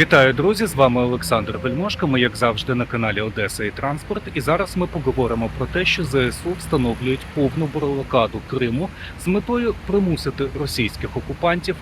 Вітаю, друзі! З вами Олександр Вельмошко. Ми, як завжди, на каналі Одеса і Транспорт. І зараз ми поговоримо про те, що ЗСУ встановлюють повну блокаду Криму з метою примусити російських окупантів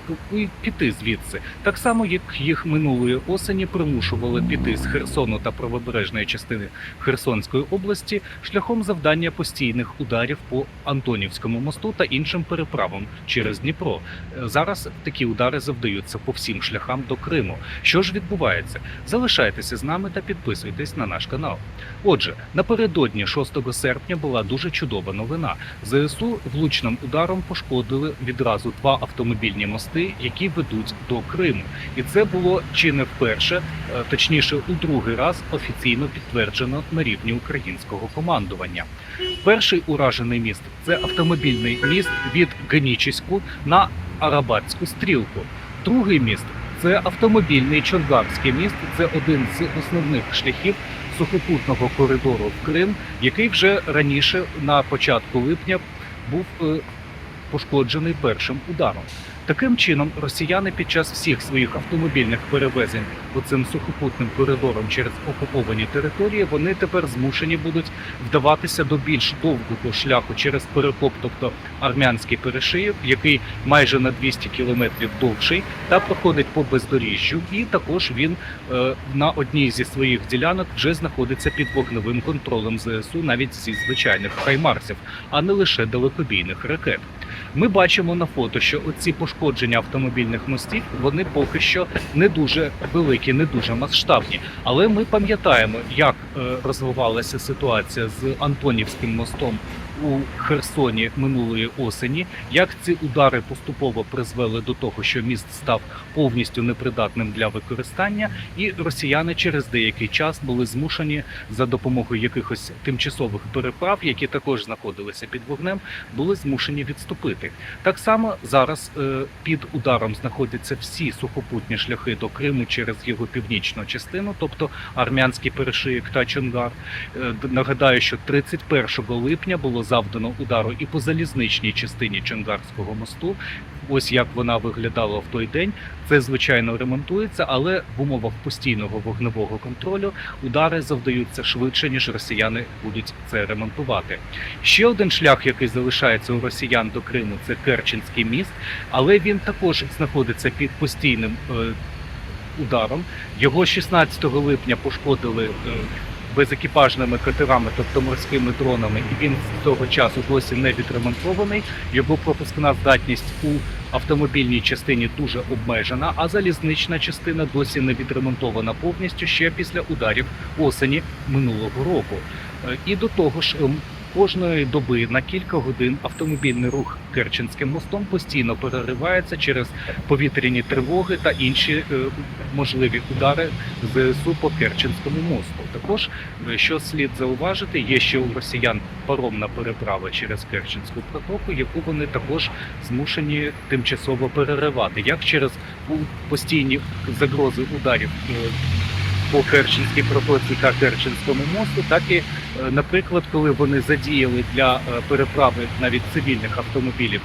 піти звідси, так само як їх минулої осені примушували піти з Херсону та правобережної частини Херсонської області шляхом завдання постійних ударів по Антонівському мосту та іншим переправам через Дніпро. Е, Зараз такі удари завдаються по всім шляхам до Криму. Що ж відбувається? Залишайтеся з нами та підписуйтесь на наш канал. Отже, напередодні 6 серпня була дуже чудова новина. ЗСУ влучним ударом пошкодили відразу два автомобільні мости, які ведуть до Криму. І це було чи не вперше, е, точніше, у другий раз офіційно підтверджено на рівні українського командування. Перший уражений міст це автомобільний міст від Генічеську на Арабатську стрілку. Другий міст це автомобільний Чонгарський міст. Це один з основних шляхів сухопутного коридору в Крим, який вже раніше на початку липня був е, пошкоджений першим ударом. Таким чином, росіяни під час всіх своїх автомобільних перевезень оцим сухопутним коридором через окуповані території вони тепер змушені будуть вдаватися до більш довгого шляху через перекоп, тобто армянський перешиїв, який майже на 200 кілометрів довший, та проходить по бездоріжжю. І також він е, на одній зі своїх ділянок вже знаходиться під вогневим контролем ЗСУ, навіть зі звичайних хаймарсів, а не лише далекобійних ракет. Ми бачимо на фото, що оці пошкодження автомобільних мостів вони поки що не дуже великі, не дуже масштабні. Але ми пам'ятаємо, як е, розвивалася ситуація з Антонівським мостом у Херсоні минулої осені. Як ці удари поступово призвели до того, що міст став повністю непридатним для використання, і росіяни через деякий час були змушені за допомогою якихось тимчасових переправ, які також знаходилися під вогнем, були змушені відступити. Так само зараз е, під ударом знаходяться всі сухопутні шляхи до Криму через його північну частину, тобто армянський перешиїк та Чонгар. Е, Нагадаю, що 31 липня було завдано удару і по залізничній частині Чонгарського мосту. Ось як вона виглядала в той день. Це звичайно ремонтується, але в умовах постійного вогневого контролю удари завдаються швидше, ніж росіяни будуть це ремонтувати. Ще один шлях, який залишається у росіян до Криму, це Керченський міст, але він також знаходиться під постійним е, ударом. Його 16 липня пошкодили. е, Безекіпажними катерами, тобто морськими дронами, і він з того часу досі не відремонтований. Його пропускна здатність у автомобільній частині дуже обмежена, а залізнична частина досі не відремонтована повністю ще після ударів осені минулого року. Е, І до того ж, ем, кожної доби на кілька годин автомобільний рух Керченським мостом постійно переривається через повітряні тривоги та інші е, можливі удари ЗСУ по Керченському мосту. Також, е, що слід зауважити, є ще у росіян паромна переправа через Керченську протоку, яку вони також змушені тимчасово переривати, як через постійні загрози ударів. По Керченській протоці та Керченському мосту, так і, е, наприклад, коли вони задіяли для е, переправи навіть цивільних автомобілів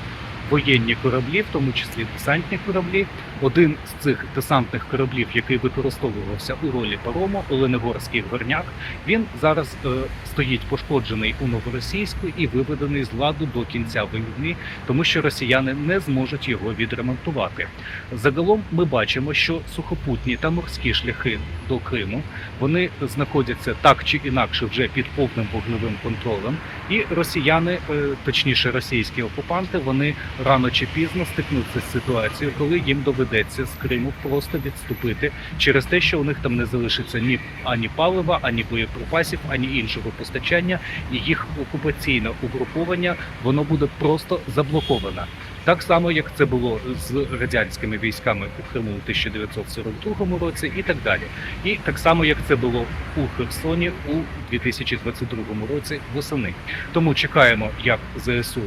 воєнні кораблі, в тому числі десантні кораблі. Один з цих десантних кораблів, який використовувався у ролі парому, Оленегорський горняк, він зараз е, стоїть пошкоджений у новоросійську і виведений з ладу до кінця війни, тому що росіяни не зможуть його відремонтувати. Загалом ми бачимо, що сухопутні та морські шляхи до Криму вони знаходяться так чи інакше вже під повним вогневим контролем, і росіяни, е, точніше російські окупанти, вони рано чи пізно стикнуться з ситуацією, коли їм доведеться з Криму просто відступити через те, що у них там не залишиться ні ані палива, ані боєприпасів, ані іншого постачання, і їх окупаційне угруповання воно буде просто заблоковане. Так само, як це було з радянськими військами у Криму у 1942 році, і так далі. І так само, як це було у Херсоні у 2022 році восени. Тому чекаємо, як ЗСУ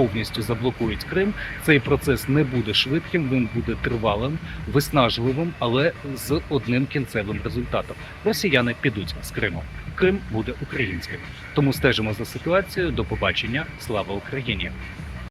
повністю заблокують Крим. Цей процес не буде швидким, він буде тривалим, виснажливим, але з одним кінцевим результатом. Росіяни підуть з Криму. Крим буде українським. Тому стежимо за ситуацією. До побачення. Слава Україні!